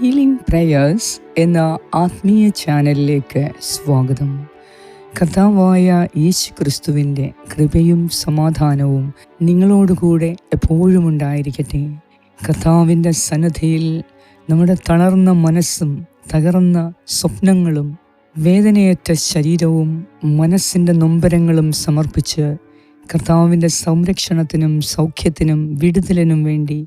Healing prayers എന്ന ആത്മീയ ചാനലിലേക്ക് സ്വാഗതം. കർത്താവായ യേശു ക്രിസ്തുവിന്റെ കൃപയും സമാധാനവും നിങ്ങളോടുകൂടെ എപ്പോഴും ഉണ്ടായിരിക്കട്ടെ. കർത്താവിന്റെ സന്നദ്ധയിൽ നമ്മുടെ തളർന്ന മനസ്സും തകർന്ന സ്വപ്നങ്ങളും വേദനയേറ്റ ശരീരവും മനസ്സിന്റെ നൊമ്പരങ്ങളും സമർപ്പിച്ച് കർത്താവിന്റെ സംരക്ഷണത്തിനും സൗഖ്യത്തിനും വിടുതലിനും വേണ്ടി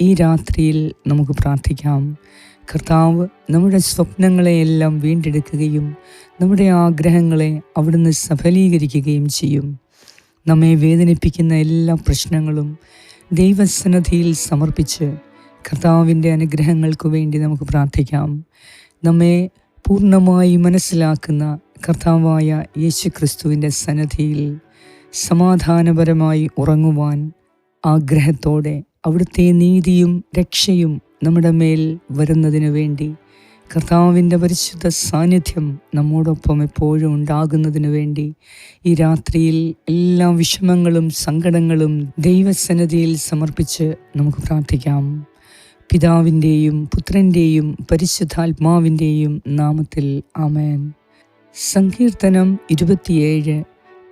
ഈ രാത്രിയിൽ നമുക്ക് പ്രാർത്ഥിക്കാം. കർത്താവ് നമ്മുടെ സ്വപ്നങ്ങളെയെല്ലാം വീണ്ടെടുക്കുകയും നമ്മുടെ ആഗ്രഹങ്ങളെ അവിടുന്ന് സഫലീകരിക്കുകയും ചെയ്യും. നമ്മെ വേദനിപ്പിക്കുന്ന എല്ലാ പ്രശ്നങ്ങളും ദൈവസന്നദ്ധിയിൽ സമർപ്പിച്ച് കർത്താവിന്റെ അനുഗ്രഹങ്ങൾക്ക് വേണ്ടി നമുക്ക് പ്രാർത്ഥിക്കാം. നമ്മെ പൂർണമായി മനസ്സിലാക്കുന്ന കർത്താവായ യേശു ക്രിസ്തുവിന്റെ സന്നദ്ധിയിൽ സമാധാനപരമായി ഉറങ്ങുവാൻ ആഗ്രഹത്തോടെ അവിടുത്തെ നീതിയും രക്ഷയും നമ്മുടെ മേൽ വരുന്നതിന് വേണ്ടി കർത്താവിന്റെ പരിശുദ്ധ സാന്നിധ്യം നമ്മോടൊപ്പം എപ്പോഴും ഉണ്ടാകുന്നതിന് വേണ്ടി ഈ രാത്രിയിൽ എല്ലാ വിഷമങ്ങളും സങ്കടങ്ങളും ദൈവസന്നിധിയിൽ സമർപ്പിച്ച് നമുക്ക് പ്രാർത്ഥിക്കാം. പിതാവിന്റെയും പുത്രന്റെയും പരിശുദ്ധാത്മാവിന്റെയും നാമത്തിൽ ആമേൻ. സങ്കീർത്തനം ഇരുപത്തിയേഴ്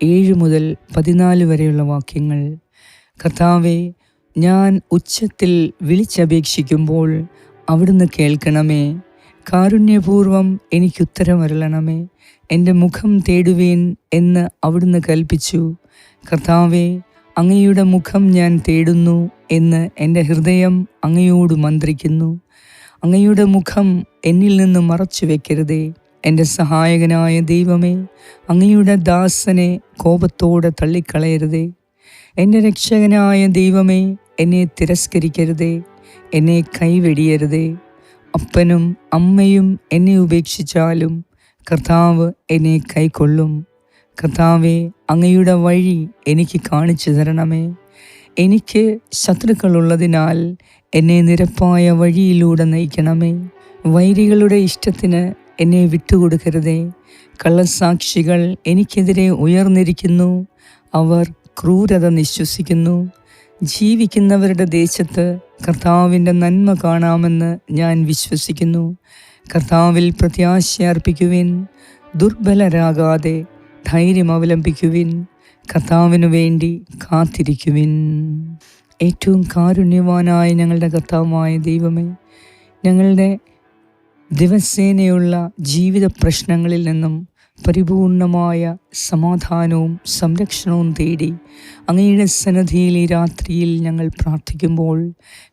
ഏഴ് മുതൽ പതിനാല് വരെയുള്ള വാക്യങ്ങൾ. കർത്താവെ ഞാൻ ഉച്ചത്തിൽ വിളിച്ചപേക്ഷിക്കുമ്പോൾ അവിടുന്ന് കേൾക്കണമേ. കാരുണ്യപൂർവം എനിക്കുത്തരമരളണമേ. എന്റെ മുഖം തേടുവേൻ എന്ന് അവിടുന്ന് കൽപ്പിച്ചു. കർത്താവെ അങ്ങയുടെ മുഖം ഞാൻ തേടുന്നു എന്ന് എന്റെ ഹൃദയം അങ്ങയോട് മന്ത്രിക്കുന്നു. അങ്ങയുടെ മുഖം എന്നിൽ നിന്ന് മറച്ചു വെക്കരുതേ. എന്റെ സഹായകനായ ദൈവമേ അങ്ങയുടെ ദാസനെ കോപത്തോടെ തള്ളിക്കളയരുതേ. എന്റെ രക്ഷകനായ ദൈവമേ എന്നെ തിരസ്കരിക്കരുതേ എന്നെ കൈവെടിയരുതേ. അപ്പനും അമ്മയും എന്നെ ഉപേക്ഷിച്ചാലും കർത്താവ് എന്നെ കൈക്കൊള്ളും. കർത്താവെ അങ്ങയുടെ വഴി എനിക്ക് കാണിച്ചു തരണമേ. എനിക്ക് ശത്രുക്കളുള്ളതിനാൽ എന്നെ നിരപ്പായ വഴിയിലൂടെ നയിക്കണമേ. വൈരികളുടെ ഇഷ്ടത്തിന് എന്നെ വിട്ടുകൊടുക്കരുതേ. കള്ളസാക്ഷികൾ എനിക്കെതിരെ ഉയർന്നിരിക്കുന്നു. അവർ ക്രൂരത നിശ്വസിക്കുന്നു. ജീവിക്കുന്നവരുടെ ദേശത്ത് കർത്താവിന്റെ നന്മ കാണാമെന്ന് ഞാൻ വിശ്വസിക്കുന്നു. കർത്താവിൽ പ്രത്യാശയർപ്പിക്കുവിൻ ദുർബലരാകാതെ ധൈര്യം അവലംബിക്കുവിൻ. കർത്താവിനു വേണ്ടി കാത്തിരിക്കുവിൻ. ഏറ്റവും കാരുണ്യവാനായ ഞങ്ങളുടെ കർത്താവായ ദൈവമേ ഞങ്ങളുടെ ദിവസേനയുള്ള ജീവിത പ്രശ്നങ്ങളിൽ നിന്നും പരിപൂർണമായ സമാധാനവും സംരക്ഷണവും തേടി അങ്ങയുടെ സന്നദ്ധിയിൽ ഈ രാത്രിയിൽ ഞങ്ങൾ പ്രാർത്ഥിക്കുമ്പോൾ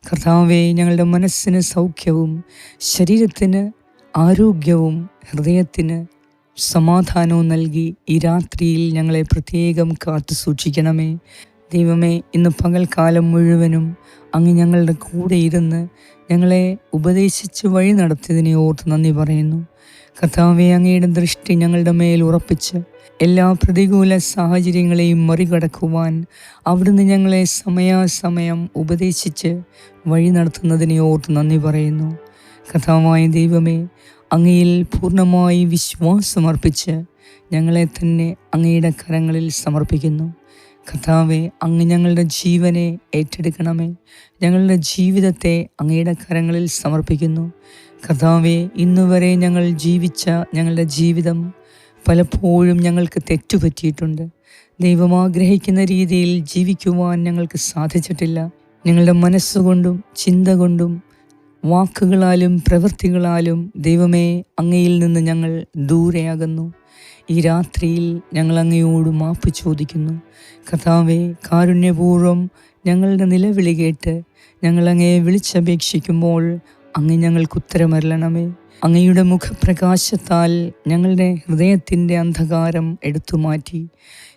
കർത്താവെ ഞങ്ങളുടെ മനസ്സിന് സൗഖ്യവും ശരീരത്തിന് ആരോഗ്യവും ഹൃദയത്തിന് സമാധാനവും നൽകി ഈ രാത്രിയിൽ ഞങ്ങളെ പ്രത്യേകം കാത്തു സൂക്ഷിക്കണമേ. ദൈവമേ ഇന്ന് പകൽക്കാലം മുഴുവനും അങ്ങ് ഞങ്ങളുടെ കൂടെ ഇരുന്ന് ഞങ്ങളെ ഉപദേശിച്ച് വഴി നടത്തിയതിനെ ഓർത്ത് നന്ദി പറയുന്നു. കർത്താവെ അങ്ങയുടെ ദൃഷ്ടി ഞങ്ങളുടെ മേൽ ഉറപ്പിച്ച് എല്ലാ പ്രതികൂല സാഹചര്യങ്ങളെയും മറികടക്കുവാൻ അവിടുന്ന് ഞങ്ങളെ സമയാസമയം ഉപദേശിച്ച് വഴി നടത്തുന്നതിനെ ഓർത്ത് നന്ദി പറയുന്നു. കഥാവായ ദൈവമേ അങ്ങയിൽ പൂർണമായി വിശ്വാസമർപ്പിച്ച് ഞങ്ങളെ തന്നെ അങ്ങയുടെ കരങ്ങളിൽ സമർപ്പിക്കുന്നു. കർത്താവെ അങ്ങ് ഞങ്ങളുടെ ജീവനെ ഏറ്റെടുക്കണമേ. ഞങ്ങളുടെ ജീവിതത്തെ അങ്ങയുടെ കരങ്ങളിൽ സമർപ്പിക്കുന്നു. കർത്താവെ ഇന്നുവരെ ഞങ്ങൾ ജീവിച്ച ഞങ്ങളുടെ ജീവിതം പലപ്പോഴും ഞങ്ങൾക്ക് തെറ്റുപറ്റിയിട്ടുണ്ട്. ദൈവം ആഗ്രഹിക്കുന്ന രീതിയിൽ ജീവിക്കുവാൻ ഞങ്ങൾക്ക് സാധിച്ചിട്ടില്ല. ഞങ്ങളുടെ മനസ്സുകൊണ്ടും ചിന്ത കൊണ്ടും വാക്കുകളാലും പ്രവൃത്തികളാലും ദൈവമേ അങ്ങയിൽ നിന്ന് ഞങ്ങൾ ദൂരെയാകുന്നു. ഈ രാത്രിയിൽ ഞങ്ങൾ അങ്ങയോട് മാപ്പ് ചോദിക്കുന്നു. കർത്താവെ കാരുണ്യപൂർവം ഞങ്ങളുടെ നിലവിളി കേട്ട് ഞങ്ങൾ അങ്ങയെ വിളിച്ചപേക്ഷിക്കുമ്പോൾ അങ്ങ് ഞങ്ങൾക്ക് ഉത്തരമരലണമേ അങ്ങയുടെ മുഖപ്രകാശത്താൽ ഞങ്ങളുടെ ഹൃദയത്തിന്റെ അന്ധകാരം എടുത്തു മാറ്റി.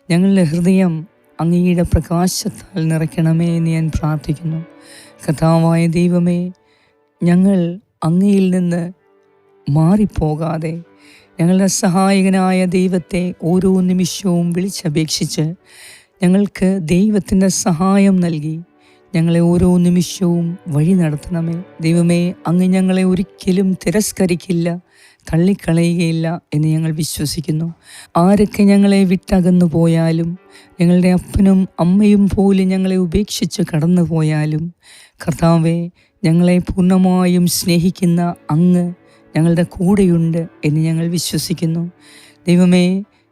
ഞങ്ങളുടെ ഹൃദയം അങ്ങയുടെ പ്രകാശത്താൽ നിറയ്ക്കണമേ എന്ന് ഞാൻ പ്രാർത്ഥിക്കുന്നു. കഥാവായ ദൈവമേ ഞങ്ങൾ അങ്ങയിൽ നിന്ന് മാറിപ്പോകാതെ ഞങ്ങളുടെ സഹായകനായ ദൈവത്തെ ഓരോ നിമിഷവും വിളിച്ചപേക്ഷിച്ച് ഞങ്ങൾക്ക് ദൈവത്തിന്റെ സഹായം നൽകി. ഞങ്ങളെ ഓരോ നിമിഷവും വഴി നടത്തണമേ. ദൈവമേ അങ്ങ് ഞങ്ങളെ ഒരിക്കലും തിരസ്കരിക്കില്ല തള്ളിക്കളയുകയില്ല എന്ന് ഞങ്ങൾ വിശ്വസിക്കുന്നു. ആരൊക്കെ ഞങ്ങളെ വിട്ടകന്നു പോയാലും ഞങ്ങളുടെ അപ്പനും അമ്മയും പോലും ഞങ്ങളെ ഉപേക്ഷിച്ച് കടന്നു പോയാലും കർത്താവെ ഞങ്ങളെ പൂർണമായും സ്നേഹിക്കുന്ന അങ്ങ് ഞങ്ങളുടെ കൂടെയുണ്ട് എന്ന് ഞങ്ങൾ വിശ്വസിക്കുന്നു. ദൈവമേ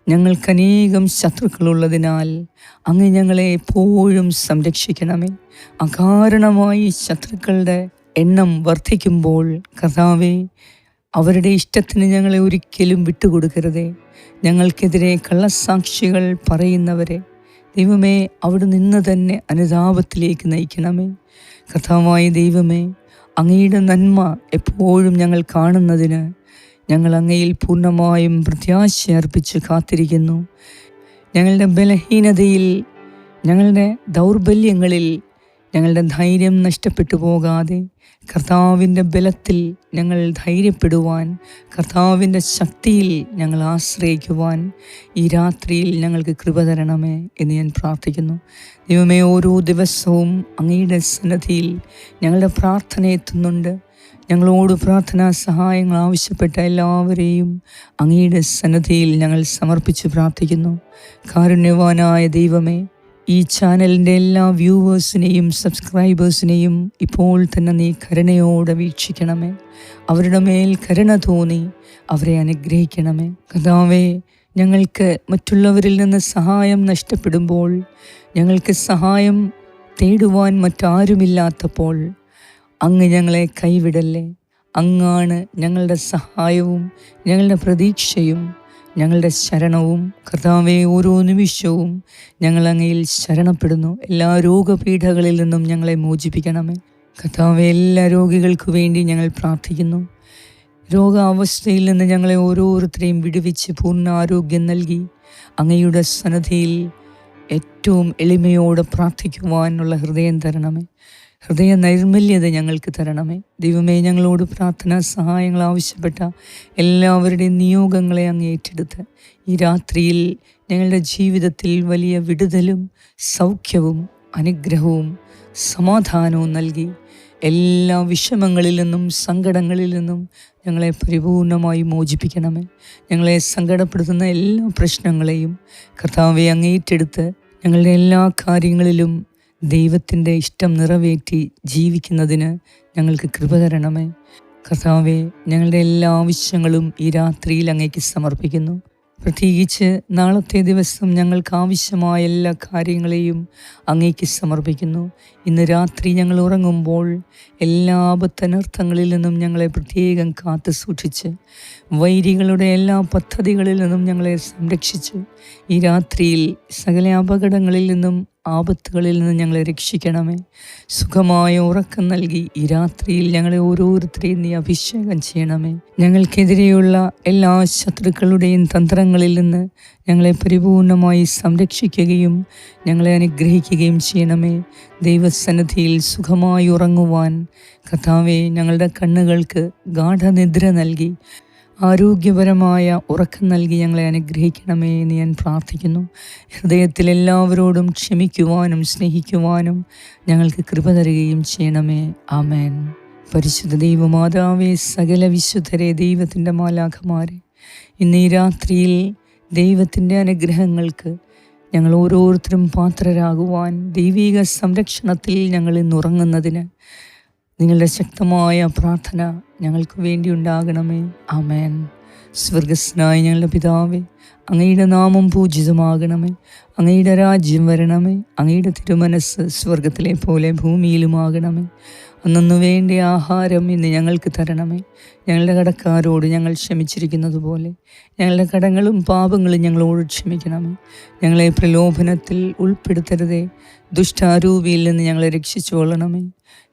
ഞങ്ങൾക്കനേകം ശത്രുക്കളുള്ളതിനാൽ അങ്ങ് ഞങ്ങളെ എപ്പോഴും സംരക്ഷിക്കണമേ. അകാരണമായി ശത്രുക്കളുടെ എണ്ണം വർദ്ധിക്കുമ്പോൾ കഥാവേ അവരുടെ ഇഷ്ടത്തിന് ഞങ്ങളെ ഒരിക്കലും വിട്ടുകൊടുക്കരുതേ. ഞങ്ങൾക്കെതിരെ കള്ളസാക്ഷികൾ പറയുന്നവരെ ദൈവമേ അവിടെ നിന്ന് തന്നെ അനുതാപത്തിലേക്ക് നയിക്കണമേ. കഥാവായ ദൈവമേ അങ്ങയുടെ നന്മ എപ്പോഴും ഞങ്ങൾ കാണുന്നതിന് ഞങ്ങൾ അങ്ങയിൽ പൂർണമായും പ്രത്യാശ അർപ്പിച്ച് കാത്തിരിക്കുന്നു. ഞങ്ങളുടെ ബലഹീനതയിൽ ഞങ്ങളുടെ ദൗർബല്യങ്ങളിൽ ഞങ്ങളുടെ ധൈര്യം നഷ്ടപ്പെട്ടു പോകാതെ കർത്താവിന്റെ ബലത്തിൽ ഞങ്ങൾ ധൈര്യപ്പെടുവാൻ കർത്താവിന്റെ ശക്തിയിൽ ഞങ്ങൾ ആശ്രയിക്കുവാൻ ഈ രാത്രിയിൽ ഞങ്ങൾക്ക് കൃപ തരണമേ എന്ന് ഞാൻ പ്രാർത്ഥിക്കുന്നു. ദൈവമേ ഓരോ ദിവസവും അങ്ങയുടെ സന്നദ്ധിയിൽ ഞങ്ങളുടെ പ്രാർത്ഥന എത്തുന്നുണ്ട്. ഞങ്ങളോട് പ്രാർത്ഥനാ സഹായങ്ങൾ ആവശ്യപ്പെട്ട എല്ലാവരെയും അങ്ങയുടെ സന്നദ്ധിയിൽ ഞങ്ങൾ സമർപ്പിച്ച് പ്രാർത്ഥിക്കുന്നു. കാരുണ്യവാനായ ദൈവമേ ഈ ചാനലിന്റെ എല്ലാ വ്യൂവേഴ്സിനെയും സബ്സ്ക്രൈബേഴ്സിനെയും ഇപ്പോൾ തന്നെ നീ കരുണയോടെ വീക്ഷിക്കണമേ. അവരുടെ മേൽ കരുണ തോന്നി അവരെ അനുഗ്രഹിക്കണമേ. കഥാവേ ഞങ്ങൾക്ക് മറ്റുള്ളവരിൽ നിന്ന് സഹായം നഷ്ടപ്പെടുമ്പോൾ ഞങ്ങൾക്ക് സഹായം തേടുവാൻ മറ്റാരുമില്ലാത്തപ്പോൾ അങ്ങ് ഞങ്ങളെ കൈവിടല്ലേ? അങ്ങാണ് ഞങ്ങളുടെ സഹായവും ഞങ്ങളുടെ പ്രതീക്ഷയും ഞങ്ങളുടെ ശരണവും. കർത്താവെ ഓരോ നിമിഷവും ഞങ്ങൾ അങ്ങയിൽ ശരണപ്പെടുന്നു. എല്ലാ രോഗപീഠകളിൽ നിന്നും ഞങ്ങളെ മോചിപ്പിക്കണമേ. കർത്താവെ എല്ലാ രോഗികൾക്കു വേണ്ടി ഞങ്ങൾ പ്രാർത്ഥിക്കുന്നു. രോഗാവസ്ഥയിൽ നിന്ന് ഞങ്ങളെ ഓരോരുത്തരെയും വിടുവിച്ച് പൂർണ ആരോഗ്യം നൽകി അങ്ങയുടെ സന്നദ്ധിയിൽ ഏറ്റവും എളിമയോടെ പ്രാർത്ഥിക്കുവാനുള്ള ഹൃദയം തരണമേ. ഹൃദയ നൈർമല്യത ഞങ്ങൾക്ക് തരണമേ. ദൈവമേ ഞങ്ങളോട് പ്രാർത്ഥനാ സഹായങ്ങൾ ആവശ്യപ്പെട്ട എല്ലാവരുടെയും നിയോഗങ്ങളെ അങ്ങ് ഏറ്റെടുത്ത് ഈ രാത്രിയിൽ ഞങ്ങളുടെ ജീവിതത്തിൽ വലിയ വിടുതലും സൗഖ്യവും അനുഗ്രഹവും സമാധാനവും നൽകി എല്ലാ വിഷമങ്ങളിൽ നിന്നും സങ്കടങ്ങളിൽ നിന്നും ഞങ്ങളെ പരിപൂർണമായി മോചിപ്പിക്കണമേ. ഞങ്ങളെ സങ്കടപ്പെടുത്തുന്ന എല്ലാ പ്രശ്നങ്ങളെയും കർത്താവെ അങ്ങേറ്റെടുത്ത് ഞങ്ങളുടെ എല്ലാ കാര്യങ്ങളിലും ദൈവത്തിന്റെ ഇഷ്ടം നിറവേറ്റി ജീവിക്കുന്നതിന് ഞങ്ങൾക്ക് കൃപ തരണമേ. കർത്താവെ ഞങ്ങളുടെ എല്ലാ ആവശ്യങ്ങളും ഈ രാത്രിയിൽ അങ്ങേക്ക് സമർപ്പിക്കുന്നു. പ്രത്യേകിച്ച് നാളത്തെ ദിവസം ഞങ്ങൾക്ക് ആവശ്യമായ എല്ലാ കാര്യങ്ങളെയും അങ്ങേക്ക് സമർപ്പിക്കുന്നു. ഇന്ന് രാത്രി ഞങ്ങൾ ഉറങ്ങുമ്പോൾ എല്ലാ ആപത്തനർത്ഥങ്ങളിൽ നിന്നും ഞങ്ങളെ പ്രത്യേകം കാത്തു സൂക്ഷിച്ച് വൈരികളുടെ എല്ലാ പദ്ധതികളിൽ നിന്നും ഞങ്ങളെ സംരക്ഷിച്ച് ഈ രാത്രിയിൽ സകല അപകടങ്ങളിൽ നിന്നും ആപത്തുകളിൽ നിന്ന് ഞങ്ങളെ രക്ഷിക്കണമേ. സുഖമായ ഉറക്കം നൽകി ഈ രാത്രിയിൽ ഞങ്ങളെ ഓരോരുത്തരെയും നീ അഭിഷേകം ചെയ്യണമേ. ഞങ്ങൾക്കെതിരെയുള്ള എല്ലാ ശത്രുക്കളുടെയും തന്ത്രങ്ങളിൽ നിന്ന് ഞങ്ങളെ പരിപൂർണമായി സംരക്ഷിക്കുകയും ഞങ്ങളെ അനുഗ്രഹിക്കുകയും ചെയ്യണമേ. ദൈവസന്നിധിയിൽ സുഖമായി ഉറങ്ങുവാൻ കഥാവെ ഞങ്ങളുടെ കണ്ണുകൾക്ക് ഗാഠനിദ്ര നൽകി ആരോഗ്യപരമായ ഉറക്കം നൽകി ഞങ്ങളെ അനുഗ്രഹിക്കണമേ എന്ന് ഞാൻ പ്രാർത്ഥിക്കുന്നു. ഹൃദയത്തിൽ എല്ലാവരോടും ക്ഷമിക്കുവാനും സ്നേഹിക്കുവാനും ഞങ്ങൾക്ക് കൃപ തരികയും ചെയ്യണമേ. ആമേൻ. പരിശുദ്ധ ദൈവമാതാവേ സകല വിശുദ്ധരെ ദൈവത്തിന്റെ മാലാഖമാരെ ഇന്ന് ഈ രാത്രിയിൽ ദൈവത്തിന്റെ അനുഗ്രഹങ്ങൾക്ക് ഞങ്ങൾ ഓരോരുത്തരും പാത്രരാകുവാൻ ദൈവിക സംരക്ഷണത്തിൽ ഞങ്ങൾ ഇന്ന് ഉറങ്ങുന്നതിന് നിങ്ങളുടെ ശക്തമായ പ്രാർത്ഥന ഞങ്ങൾക്ക് വേണ്ടി ഉണ്ടാകണമേ. ആമേൻ. സ്വർഗസ്നായ ഞങ്ങളുടെ പിതാവേ അങ്ങയുടെ നാമം പൂജിതമാകണമേ. അങ്ങയുടെ രാജ്യം വരണമേ. അങ്ങയുടെ തിരുമനസ് സ്വർഗത്തിലെ പോലെ ഭൂമിയിലുമാകണമേ. അന്നു വേണ്ട ആഹാരം ഇന്ന് ഞങ്ങൾക്ക് തരണമേ. ഞങ്ങളുടെ കടക്കാരോട് ഞങ്ങൾ ക്ഷമിച്ചിരിക്കുന്നത് പോലെ ഞങ്ങളുടെ കടങ്ങളും പാപങ്ങളും ഞങ്ങളോട് ക്ഷമിക്കണമേ. ഞങ്ങളെ പ്രലോഭനത്തിൽ ഉൾപ്പെടുത്തരുതേ. ദുഷ്ടാരൂപിയിൽ നിന്ന് ഞങ്ങളെ രക്ഷിച്ചു കൊള്ളണമേ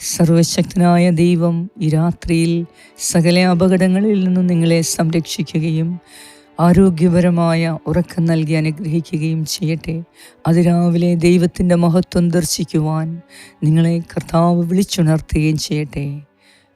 സർവശക്തനായ ദൈവം ഈ രാത്രിയിൽ സകല അപകടങ്ങളിൽ നിന്നും നിങ്ങളെ സംരക്ഷിക്കുകയും ആരോഗ്യപരമായ ഉറക്കം നൽകി അനുഗ്രഹിക്കുകയും ചെയ്യട്ടെ. അതിരാവിലെ ദൈവത്തിന്റെ മഹത്വം ദർശിക്കുവാൻ നിങ്ങളെ കർത്താവ് വിളിച്ചുണർത്തുകയും ചെയ്യട്ടെ.